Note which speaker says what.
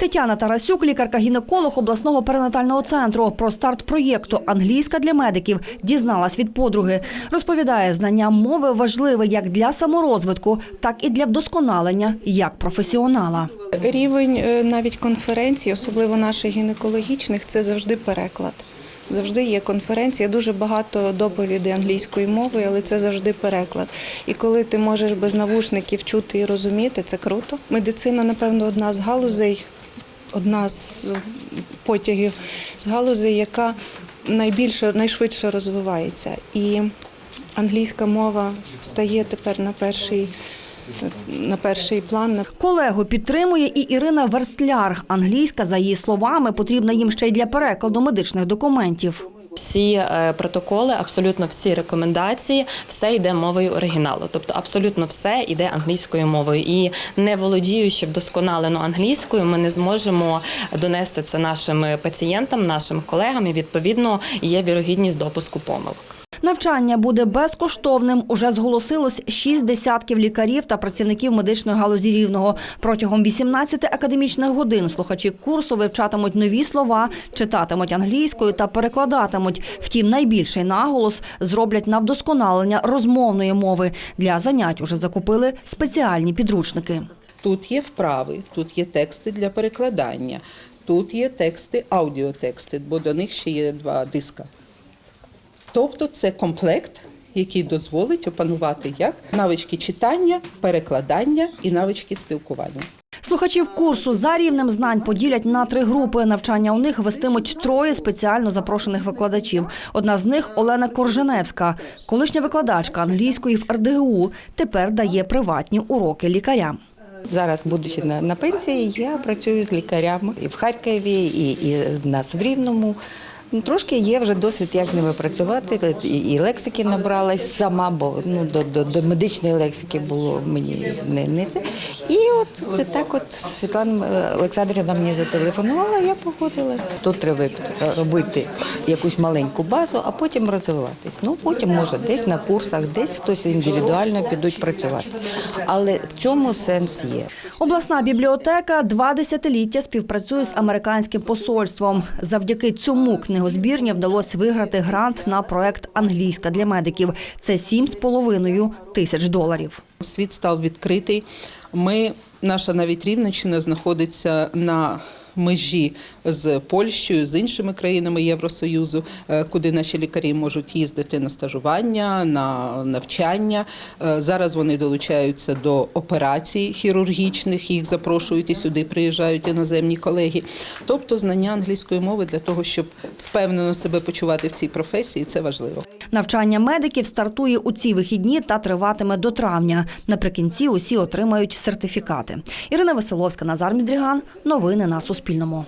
Speaker 1: Тетяна Тарасюк, лікарка-гінеколог обласного перинатального центру. Про старт проєкту Англійська для медиків дізналась від подруги. Розповідає, знання мови важливе як для саморозвитку, так і для вдосконалення як професіонала.
Speaker 2: Рівень е, навіть конференцій, особливо наших гінекологічних, це завжди переклад. Завжди є конференція, дуже багато доповідей англійської мови, але це завжди переклад. І коли ти можеш без навушників чути і розуміти, це круто. Медицина, напевно, одна з галузей, одна з е, потягів з галузей, яка найбільше, найшвидше розвивається. І англійська мова стає тепер на перший, на перший план.
Speaker 1: Колегу підтримує і Ірина Верстляр. Англійська, за її словами, потрібна їм ще й для перекладу медичних документів.
Speaker 3: Всі е, протоколи, абсолютно всі рекомендації, все йде мовою оригіналу. Тобто, абсолютно все йде англійською мовою. І не володіючи вдосконалено англійською, ми не зможемо донести це нашим пацієнтам, нашим колегам. І відповідно є вірогідність допуску помилок.
Speaker 1: Навчання буде безкоштовним. Уже зголосилось шість десятків лікарів та працівників медичної галузі рівного. Протягом 18 академічних годин слухачі курсу вивчатимуть нові слова, читатимуть англійською та перекладатимуть. Втім, найбільший наголос зроблять на вдосконалення розмовної мови. Для занять уже закупили спеціальні підручники.
Speaker 4: Тут є вправи, тут є тексти для перекладання, тут є тексти, аудіотексти, бо до них ще є два диска. Тобто це комплект, який дозволить опанувати як навички читання, перекладання і навички спілкування.
Speaker 1: Слухачів курсу за рівнем знань поділять на три групи. Навчання у них вестимуть троє спеціально запрошених викладачів. Одна з них Олена Корженевська, колишня викладачка англійської в РДГУ. Тепер дає приватні уроки лікарям.
Speaker 5: Зараз, будучи на, на пенсії, я працюю з лікарями і в Харкові, і, і в нас в Рівному. Трошки є вже досвід, як з ними працювати, і, лексики набралась сама, бо ну, до, до, до медичної лексики було мені не, не це. І от так от Світлана е, Олександрівна мені зателефонувала, я погодилась. Тут треба робити якусь маленьку базу, а потім розвиватись. Ну, потім, може, десь на курсах, десь хтось індивідуально підуть працювати. Але в цьому сенс є.
Speaker 1: Обласна бібліотека два десятиліття співпрацює з американським посольством. Завдяки цьому книгозбірні вдалося виграти грант на проект Англійська для медиків. Це 7,5 тисяч доларів.
Speaker 4: Світ став відкритий. Ми, наша навіть Рівненщина знаходиться на межі з Польщею, з іншими країнами Євросоюзу, е, куди наші лікарі можуть їздити на стажування, на навчання. Е, Зараз вони долучаються до операцій хірургічних, їх запрошують і сюди приїжджають іноземні колеги. Тобто знання англійської мови для того, щоб впевнено себе почувати в цій професії, це важливо.
Speaker 1: Навчання медиків стартує у ці вихідні та триватиме до травня. Наприкінці усі отримають сертифікати. Ірина Веселовська, Назар Мідріган. Новини на Суспільному.